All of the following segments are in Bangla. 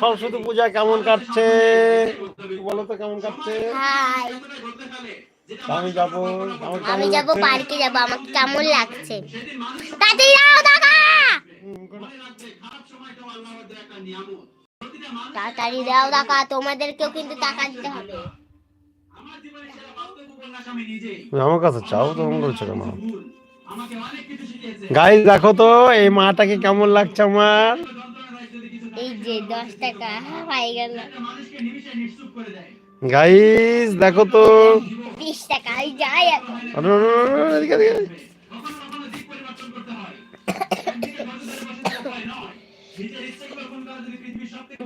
সরস্বতী পূজা কেমন কাটছে? বলো তো কেমন কাটছে? আমি যাব আমি যাব পার্কে যাব আমাকে কেমন লাগছে? তাড়াতাড়ি যাও দাদা! তাড়াতাড়ি দাও টাকা তোমাদেরকেও কিন্তু টাকা দিতে হবে। আমার কাছে চাও তো করছ কেন? গাই দেখো তো এই মাটাকে কেমন লাগছে আমার? এই যে দশ টাকা পাই গেল। গাইস দেখো তো। টাকা আরে, এদিকে, এদিকে।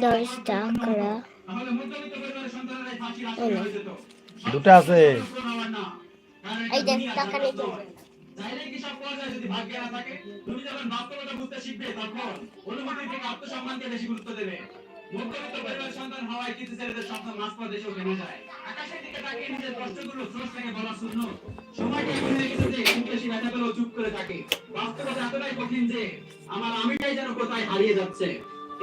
দশ টাকা। দুটো আছে। এই দশ টাকা। চাইলে কি সব পাওয়া যায় যদি ভাগ্যে না থাকে, তুমি যখন বাস্তবতা বুঝতে শিখবে, তখন অনুভূতি থেকে আত্মসম্মানকে বেশি গুরুত্ব দেবে। মধ্যবিত্ত পরিবারের সন্তান হওয়ায় কিছু ছেলেদের স্বপ্ন মাঝপথ এসেও ভেঙে যায়। আকাশের দিকে তাকিয়ে নিজের কষ্টগুলো স্রষ্টাকে বলা শূন্য এমন হয়ে গেছে যে খুব বেশি ব্যথা পেলেও চুপ করে থাকে। বাস্তবতা এতটাই কঠিন যে আমার আমিটাই যেন কোথায় হারিয়ে যাচ্ছে।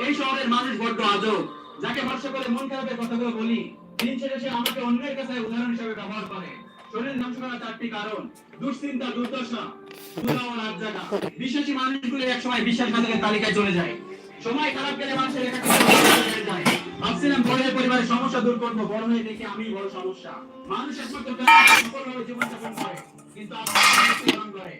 এই শহরের মানুষ বড্ড আজব। যাকে ভরসা করে মন খারাপের কথাগুলো বলি, দিন শেষে সে আমাকে অন্যের কাছে উদাহরণ হিসেবে ব্যবহার করে। শরীর ধ্বংস করার চারটি কারণ। দুশ্চিন্তা, দুর্দশা, দুরাও রাত জাগা। বিশ্বাসী মানুষগুলো এক সময় বিশ্বাসঘাতকের তালিকায় চলে যায়। সময় খারাপ গেলে মানুষের যায়। ভাবছিলাম বড় পরিবারের সমস্যা দূর করব, বড় হয়ে দেখি আমি বড় সমস্যা। মানুষ একমাত্র সফলভাবে জীবনযাপন করে, কিন্তু করে।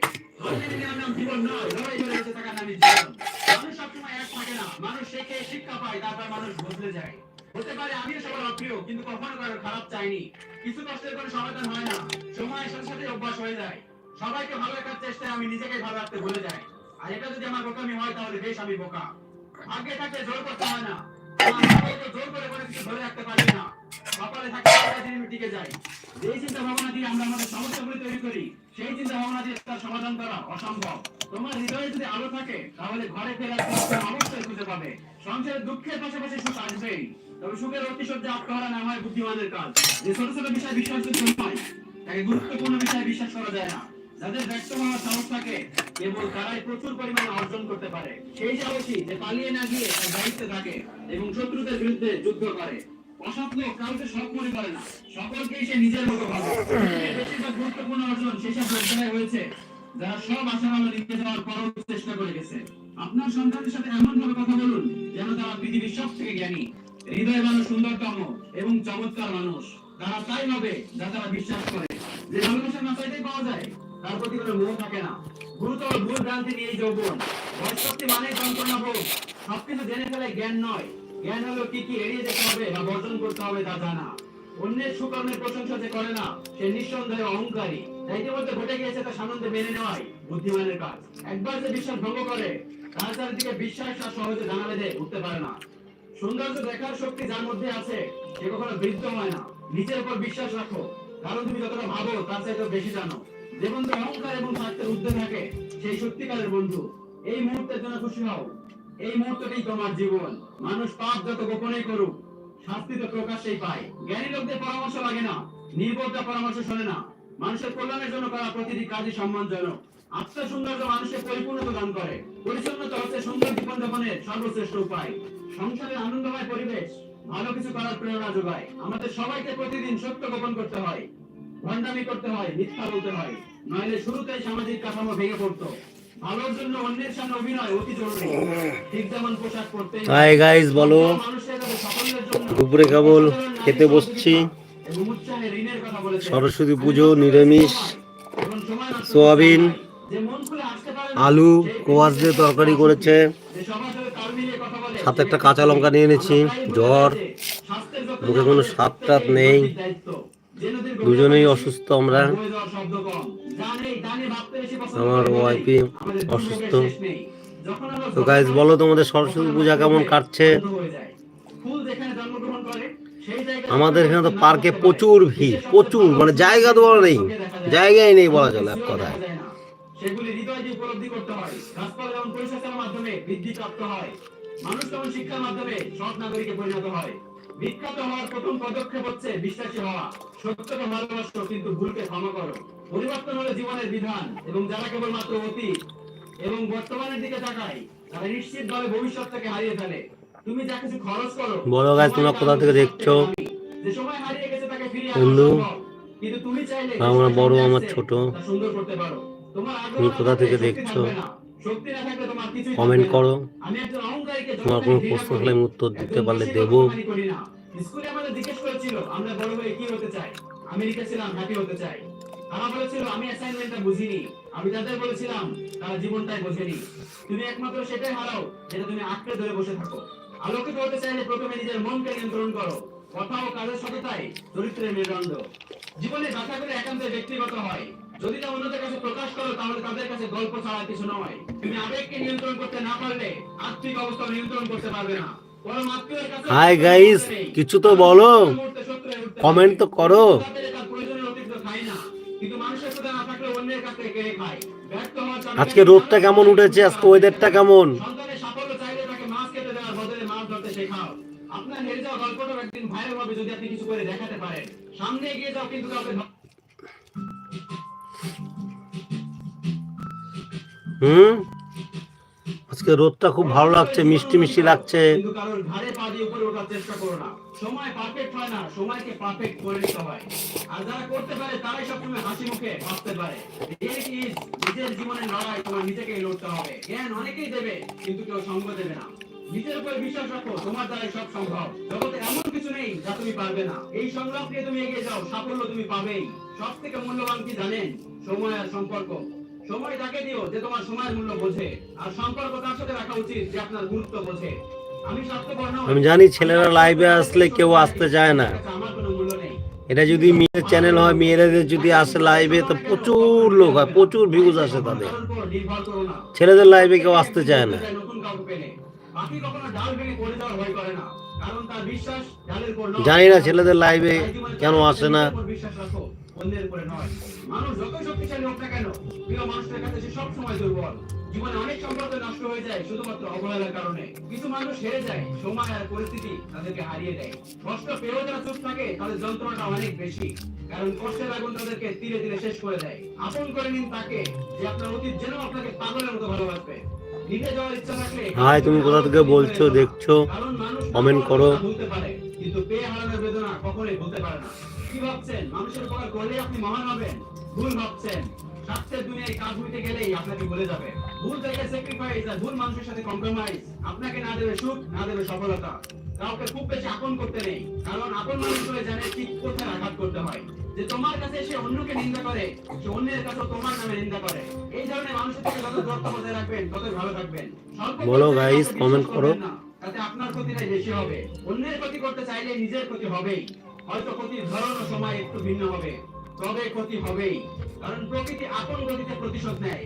মানুষ সবসময় এক থাকে না। মানুষ শেখে, শিক্ষা পায়, তারপর মানুষ বদলে যায়। হতে পারে আমিও সবার অপ্রিয়, কিন্তু কখনো কারও খারাপ চাইনি। কিছু কষ্টের কোনো সমাধান হয় না, সময়ের সাথে সাথে অভ্যাস হয়ে যায়। সবাইকে ভালো রাখার চেষ্টায় আমি নিজেকে ভালো রাখতে ভুলে যাই। আর এটা যদি আমার বোকামি হয়, তাহলে বেশ আমি বোকা। ভাগ্যে থাকলে জোর করতে হয় না। সমাধান করা অসম্ভব। তোমার হৃদয়ে যদি আলো থাকে, তাহলে ঘরে ফেরার পাবে সংসারের দুঃখের পাশাপাশি সুখ আসবেই। তবে সুখের অতিশয্যে আত্মহারা না হয় বুদ্ধিমানের কাজ। যে ছোট ছোট বিষয় বিশ্বাসযোগ্য নয় তাকে গুরুত্বপূর্ণ বিষয়ে বিশ্বাস করা যায় না। যাদের ব্যক্ত হওয়ার সাহস থাকে, কেবল তারাই প্রচুর পরিমাণে অর্জন করতে পারে। সেই সাহসী যে পালিয়ে না গিয়ে তার দায়িত্বে থাকে এবং শত্রুদের বিরুদ্ধে যুদ্ধ করে। অসৎ কাউকে সব মনে করে না। সকলকেই সে নিজের মতো ভাবে। বেশিরভাগ গুরুত্বপূর্ণ অর্জন সেসব লোকজনের হয়েছে, যারা সব আশাবাদ নিতে যাওয়ার পরও চেষ্টা করে গেছে। আপনার সন্তানের সাথে এমন ভাবে কথা বলুন যেন তারা পৃথিবীর সব থেকে জ্ঞানী, হৃদয় মানুষ, সুন্দরতম এবং চমৎকার মানুষ। তারা তাই হবে যা তারা বিশ্বাস করে। যে ভালোবাসা না চাইতেই পাওয়া যায়, তার প্রতি কোনো মোহ থাকে না। গুরুতর ভুল ভ্রান্তি নিয়ে যৌবন। বয়স্কতি মানে যন্ত্রণা বোধ সবকিছু জেনে ফেলে জ্ঞান নয়। জ্ঞান হলো কি কি এড়িয়ে যেতে হবে বা বর্জন করতে হবে তা জানা। অন্যের সুকর্মের প্রশংসা যে করে না, সে নিঃসন্দেহে অহংকারী। তাই ইতিমধ্যে ঘটে গিয়েছে তা সানন্দে মেনে নেওয়াই। বুদ্ধিমানের কাজ। একবার যে বিশ্বাস ভঙ্গ করে, তার চারিদিকে বিশ্বাস আর সহজে জানা বেঁধে উঠতে পারে না। সৌন্দর্য দেখার শক্তি যার মধ্যে আছে, সে কখনো বৃদ্ধ হয় না। নিজের উপর বিশ্বাস রাখো। কারণ তুমি যতটা ভাবো, তার চাইতে বেশি জানো। যে বন্ধু অহংকার এবং স্বার্থের ঊর্ধ্বে থাকে, সেই সত্যিকারের বন্ধু। এই মুহূর্তের জন্য খুশি হও। এই মুহূর্তটাই তোমার জীবন। মানুষ পাপ যত গোপনেই করুক, শাস্তি তো প্রকাশ্যেই পায়। জ্ঞানী লোকদের পরামর্শ লাগে না। নির্বোধরা পরামর্শ শোনে না। মানুষের কল্যাণের জন্য করা প্রতিটি কাজই সম্মানজনক। আত্মা সৌন্দর্য মানুষের পরিপূর্ণতা দান করে। পরিচ্ছন্নতা হচ্ছে সুন্দর জীবন যাপনের সর্বশ্রেষ্ঠ উপায়। সংসারের আনন্দময় পরিবেশ ভালো কিছু করার প্রেরণা যোগায়। আমাদের সবাইকে প্রতিদিন সত্য গোপন করতে হয়। ভণ্ডামি করতে হয় মিথ্যা বলতে হয়। নইলে শুরুতেই সামাজিক কাঠামো ভেঙে পড়তো। ভালোর জন্য অন্যের সামনে অভিনয় অতি জরুরি। ঠিক যেমন পোশাক পরতে হাই গাইস বলো। দুপুরে কেবল খেতে বসছি। সরস্বতী পুজো নিরামিষ সোয়াবিন আলু, কোয়াশ দিয়ে তরকারি করেছে। সাথে একটা কাঁচা লঙ্কা নিয়ে এনেছি জ্বর। মুখে কোনো স্বাদ টাদ নেই। দুজনেই অসুস্থ আমরা। আমার করে ওয়াইফই অসুস্থ। তো গাইস বলো তোমাদের সরস্বতী পূজা কেমন কাটছে? আমাদের এখানে তো পার্কে প্রচুর ভিড়, প্রচুর। মানে জায়গা তো নেই। জায়গায় নেই বলা চলে এক কথায়। সেগুলি হৃদয় দিয়ে উপলব্ধি করতে হয়। গাছপালা যেমন পরিচর্যার মাধ্যমে বৃদ্ধি প্রাপ্ত হয়। মানুষ যেমন শিক্ষার মাধ্যমে সৎ নাগরিকে পরিণত হয়। বিখ্যাত হওয়ার প্রথম পদক্ষেপ হচ্ছে বিশ্বাসী হওয়া। সত্যকে ভালোবাসো কিন্তু ভুলকে ক্ষমা করো। পরিবর্তন হলো জীবনের বিধান এবং যারা কেবলমাত্র অতীত এবং বর্তমানের দিকে তাকায় তারা নিশ্চিতভাবে ভবিষ্যৎটাকে হারিয়ে ফেলে। তুমি যা কিছু খরচ করো বলো guys, তোমরা কোথা থেকে দেখছ? যে সময় হারিয়ে গেছে তাকে ফিরিয়ে আনা। কিন্তু তুমি চাইলে আমরা বড়, আমার ছোট। সুন্দর করতে পারো। তুমি কোথা থেকে দেখছ? কমেন্ট করো। তোমার কোনো প্রশ্ন হলে আমি উত্তর দিতে পারলে দেবো। অপমানই করি না। স্কুলে আমাদের জিজ্ঞেস করেছিল, আমরা বড় কি হতে চাই? আমি লিখেছিলাম হ্যাপি হতে চাই। তারা বলেছিল, আমি অ্যাসাইনমেন্টটা বুঝিনি। আমি তাদের বলেছিলাম, তারা জীবনটাই বোঝেনি। তুমি একমাত্র সেটাই হারাও তুমি আঁকড়ে ধরে বসে থাকো। প্রথমে নিজের মনকে নিয়ন্ত্রণ করো। মেরুদণ্ড। জীবনে একান্ত ব্যক্তিগত হয়। যদি তা অন্যদের কাছে প্রকাশ করো তাহলে তাদের কাছে গল্প ছাড়া কিছু নয়। তুমি আবেগকে নিয়ন্ত্রণ করতে না পারলে আর্থিক অবস্থা নিয়ন্ত্রণ করতে পারবে না। হাই গাইস কিছু তো বলো। কমেন্ট তো করো। না। না আজকে রোদটা কেমন উঠেছে? আজকে ওয়েদারটা কেমন? সন্তানের সাফল্য চাইলে তাকে মাছ কেটে দেওয়ার বদলে মাছ ধরতে শেখাও। আপনার হেরে যাওয়া গল্পটা একদিন ভাইরাল হবে যদি আপনি কিছু করে দেখাতে পারেন। সামনে এগিয়ে যাও কিন্তু কাউকে হুম? আজকে রোদটা খুব ভালো লাগছে মিষ্টি মিষ্টি লাগছে। কিন্তু কারোর ঘাড়ে পা দিয়ে উপরে ওঠার চেষ্টা করো না সময় পারফেক্ট হয় না সময়কে পারফেক্ট করে নিতে হয় আর যারা করতে পারে তারাই সবসময় হাসি মুখে ভাবতে পারে Reality is, নিজের জীবনের লড়াই তোমার নিজেকেই লড়তে হবে জ্ঞান অনেকেই দেবে কিন্তু কেউ সঙ্গ দেবে না নিজের উপর বিশ্বাস রাখো তোমার দ্বারাই সব সম্ভব জগতে এমন কিছু নেই যা তুমি পারবে না এই সংগ্রাম নিয়ে তুমি এগিয়ে যাও সাফল্য তুমি পাবেই। সব থেকে মূল্যবান কি জানেন? সময় আর সম্পর্ক। সময় তাকে দিও যে তোমার সময়ের মূল্য বোঝে। আর সম্পর্ক তার সাথে রাখা উচিত যে আপনার গুরুত্ব বোঝে। আমি জানি ছেলেরা লাইভে আসলে কেউ আসতে চায় না। এটা যদি মেয়ের চ্যানেল হয় মেয়েদের যদি আসে লাইভে তো প্রচুর লোক হয় প্রচুর ভিউজ আসে তাদের। ছেলেদের লাইভে কেউ আসতে চায় না। জানি না ছেলেদের লাইভে কেন আসে না। অন্যের উপরে নয়। মানুষ যতই শক্তিশালী হোক না কেন প্রিয় মানুষের কাছে সে সবসময় দুর্বল। জীবনে অনেক সম্পর্ক নষ্ট হয়ে যায় শুধুমাত্র অবহেলার কারণে। কিছু মানুষ হেরে যায় সময় আর পরিস্থিতি তাদেরকে হারিয়ে দেয়। কষ্ট পেয়েও যারা চুপ থাকে তাদের যন্ত্রণাটা অনেক বেশি। কারণ কষ্টের আগুন তাদেরকে ধীরে ধীরে শেষ করে দেয়। আপন করে নিন তাকে যে আপনার অতীত যেন আপনাকে পাগলের মতো ভালোবাসবে। হাই, তুমি কোথা থেকে বলছো, দেখছ? কমেন্ট করো। কিন্তু পেয়ে হারানোর বেদনা কখনোই ভুলতে পারে না। কি ভাবছেন? মানুষের উপকার করলে আপনি মহান হবেন। ভুল ভাবছেন। স্বার্থের দুনিয়ায় কাজ হইতে গেলেই আপনাকে ভুলে যাবে। ভুল জায়গায় স্যাক্রিফাইস আর ভুল মানুষের সাথে কম্প্রোমাইজ আপনাকে না দেবে সুখ না দেবে সফলতা। কাউকে খুব বেশি আপন করতে নেই। কারণ আপন মানুষগুলো জানে ঠিক কোথায় আঘাত করতে হয়। যে তোমার কাছে সে অন্যকে নিন্দা করে সে অন্যের কাছে তোমার নামে নিন্দা করে। এই ধরনের মানুষের থেকে যত দূরত্ব বজায় রাখবেন ততই ভালো থাকবেন। বলো comment বিশ্বাস করো। তাতে আপনার ক্ষতিটাই বেশি হবে। অন্যের ক্ষতি করতে চাইলে নিজের ক্ষতি হবেই। হয়তো ক্ষতির ধরন ও সময় একটু ভিন্ন হবে, তবে ক্ষতি হবেই। কারণ প্রকৃতি আপন গতিতে প্রতিশোধ নেয়।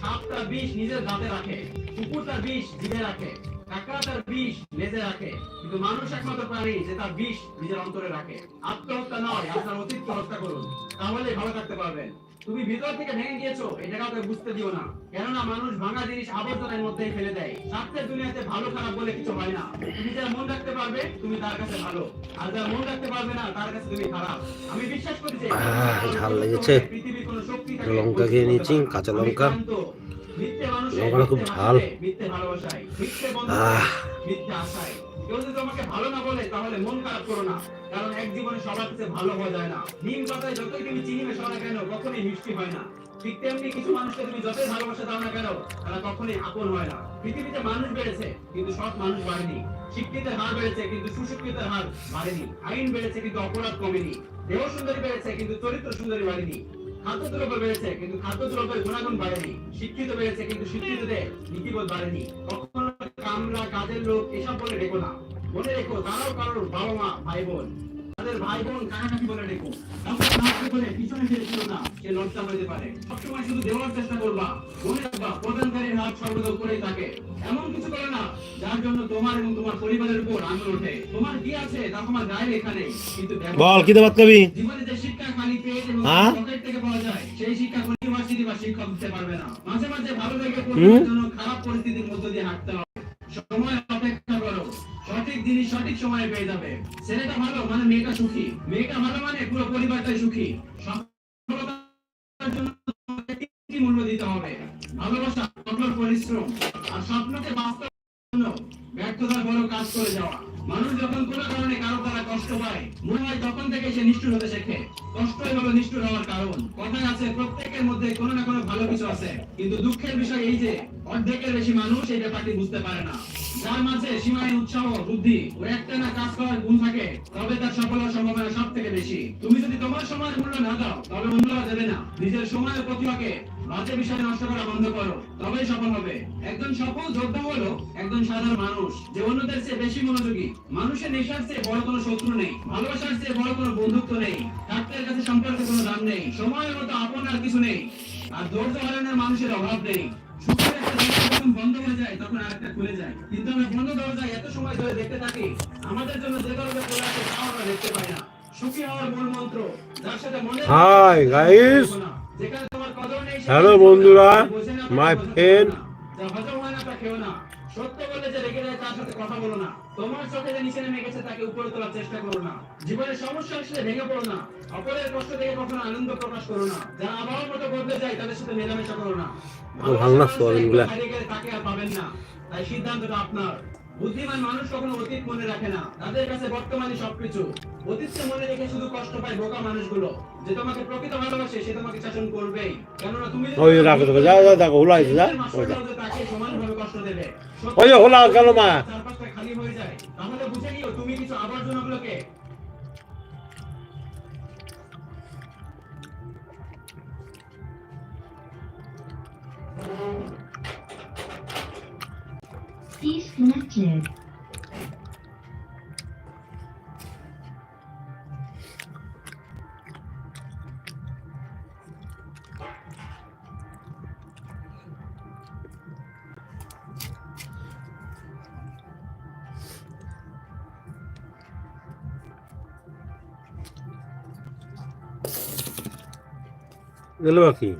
সাপ তার বিষ নিজের দাঁতে রাখে কুকুর তার বিষ জিভে রাখে কাকড়া তার বিষ লেজে রাখে। কিন্তু মানুষ একমাত্র প্রাণী যে তার বিষ নিজের অন্তরে রাখে। আত্মহত্যা নয়, আপনার অতীতকে হত্যা করুন। তাহলে ভালো থাকতে পারবেন। তুমি ভিতর থেকে ভেঙে গিয়েছো এটা কাউকে বুঝতে দিও না কেননা মানুষ ভাঙা জিনিস আবর্জনার মধ্যেই ফেলে দেয় স্বার্থের দুনিয়াতে ভালো খারাপ বলে কিছু হয় না তুমি যারা মন রাখতে পারবে তুমি তার কাছে ভালো আর যারা মন রাখতে পারবে না তার কাছে তুমি খারাপ আমি বিশ্বাস করি যে ঝাল লেগেছে। লঙ্কা খেয়ে নিয়েছি। কাঁচা লঙ্কা। লঙ্কাটা খুব ঝাল। মিথ্যে ভালোবাসায় মিথ্যে আহ। মিথ্যে আশায় কেউ যদি তোমাকে ভালো না বলে, তাহলে মন খারাপ করো না। কারণ এক জীবনে সবার কাছে ভালো হওয়া যায় না। নিম পাতায় যতই তুমি চিনি মেশাও কেন, কখনোই মিষ্টি হয় না। ঠিক তেমনি কিছু মানুষকে তুমি যতই ভালোবাসা দাও না কেন, তারা কখনোই আপন হয় না। পৃথিবীতে মানুষ বেড়েছে, কিন্তু সৎ মানুষ বাড়েনি। শিক্ষিতের হার বেড়েছে, কিন্তু সুশিক্ষিতের হার বাড়েনি। আইন বেড়েছে, কিন্তু অপরাধ কমেনি। দেহ সুন্দরী বেড়েছে, কিন্তু চরিত্র সুন্দরী বাড়েনি। খাদ্য দ্রব্য বেড়েছে, কিন্তু খাদ্য দ্রব্যের গুণাগুণ বাড়েনি। শিক্ষিত বেড়েছে, কিন্তু শিক্ষিতদের নীতিবোধ বাড়েনি। কখনো কামলা কাজের লোক এসব বলে রেখো না। মনে রেখো তারাও কারোর বাবা মা ভাই বোন তাদের ভাই বোন কানাকাটি বলে রেখো? পিছনে ফিরে ছিল না সে লজ্জা হইতে পারে। সবসময় শুধু দেওয়ার চেষ্টা করবা মনে রাখবা প্রদানকারীর হাত সর্বদা উপরেই থাকে। এমন কিছু করে না যার জন্য তোমার এবং তোমার পরিবারের উপর আঙুল ওঠে। তোমার কি আছে তা তোমার গায়ে লেখা নেই। কিন্তু বল কি দেবাত কবি? জীবনে যে শিক্ষা খালি পেট এবং হ্যাঁ? পকেট থেকে পাওয়া যায় সেই শিক্ষা ইউনিভার্সিটি বা শিক্ষক দিতে পারবে না। মাঝে মাঝে ভালো লেগে পড়ার জন্য খারাপ পরিস্থিতির মধ্য দিয়ে হাঁটতে হবে। সময় অপেক্ষা করো। সঠিক জিনিস সঠিক সময়ে পেয়ে যাবে। ছেলেটা ভালো মানে মেয়েটা সুখী। মেয়েটা ভালো মানে পুরো পরিবারটাই সুখী। সফলতার তোমাকে মূল্য দিতে হবে? ভালোবাসা, কঠোর পরিশ্রম, আর স্বপ্নকে বাস্তব ব্যর্থতার বড় কাজ করে যাওয়া। মানুষ যখন কোনো কারণে কারও দ্বারা কষ্ট পায়, মনে হয় তখন থেকে সে নিষ্ঠুর হতে শেখে। কষ্টই হলো নিষ্ঠুর হওয়ার কারণ। কথায় আছে, প্রত্যেকের মধ্যে কোনো না কোনো ভালো কিছু আছে। কিন্তু দুঃখের বিষয় এই যে, অর্ধেকের বেশি মানুষ এই ব্যাপারটি বুঝতে পারে না। যার মাঝে উৎসাহ, বুদ্ধি ও কাজ করার গুণ থাকে, তবে তার সম্ভাবনা সব থেকে বেশি। তুমি যদি তোমার সময়ের মূল্য না দাও, তবে দেবে না। নিজের সময় ও প্রতিভাকে বাজে নষ্ট করা বন্ধ করো, তবেই সফল হবে। একজন সফল যোদ্ধা হলো একজন সাধারণ মানুষ, যে অন্যদের চেয়ে বেশি মনোযোগী। মানুষের নেশার চেয়ে বড় কোনো শত্রু নেই, ভালোবাসার চেয়ে বড় কোনো বন্ধুত্ব নেই স্বার্থের কাছে সম্পর্কে কোনো দাম নেই, সময়ের মতো আপন আর কিছু নেই। আর ধৈর্য হারানোর মানুষের অভাব নেই। যখন বন্ধ হয়ে যায় তখন আরেকটা খুলে যায়। কিন্তু আমরা বন্ধ দরজায় এত সময় ধরে দেখতে থাকি আমাদের জন্য যে দরজা খোলা আছে তাও আমরা দেখতে পাই না। সুখী হওয়ার মূল মন্ত্র যার সাথে মনে Hi, গাইস হ্যালো বন্ধুরা, মাই ফ্রেন্ড যা হজম হয় না তা খেও না। সত্য বলে যে রেখে যায় তার সাথে কথা বলো না। তোমার চোখে যে নিচে নেমে গেছে তাকে উপরে তোলার চেষ্টা করো না। জীবনের সমস্যা আসলে ভেঙে পড়ো না। অপরের কষ্ট থেকে কখনো আনন্দ প্রকাশ করো না। যারা আমার মতো বদলে যায় তাদের সাথে মেলামেশা করো না। সোয়াবিনগুলা। তাকে আর পাবেন না। তাই সিদ্ধান্তটা আপনার। বুদ্ধিমান মানুষ কখনো অতীত মনে রাখে না। তাদের কাছে বর্তমানে সবকিছু। অতীতকে মনে রেখে শুধু কষ্ট পায় বোকা মানুষগুলো। যে তোমাকে প্রকৃত ভালোবাসে সে তোমাকে শাসন করবেই। কেননা তুমি ওই রাখো তো যা যা দেখো হোলা হয়েছে যা। তাকে সমানভাবে কষ্ট দেবে। ওই হোলা গেল মা। চারপাশটা খালি হয়ে যায়। তাহলে বুঝে নিও তুমি কিছু আবর্জনাগুলোকে Disconnected. গেল বাকি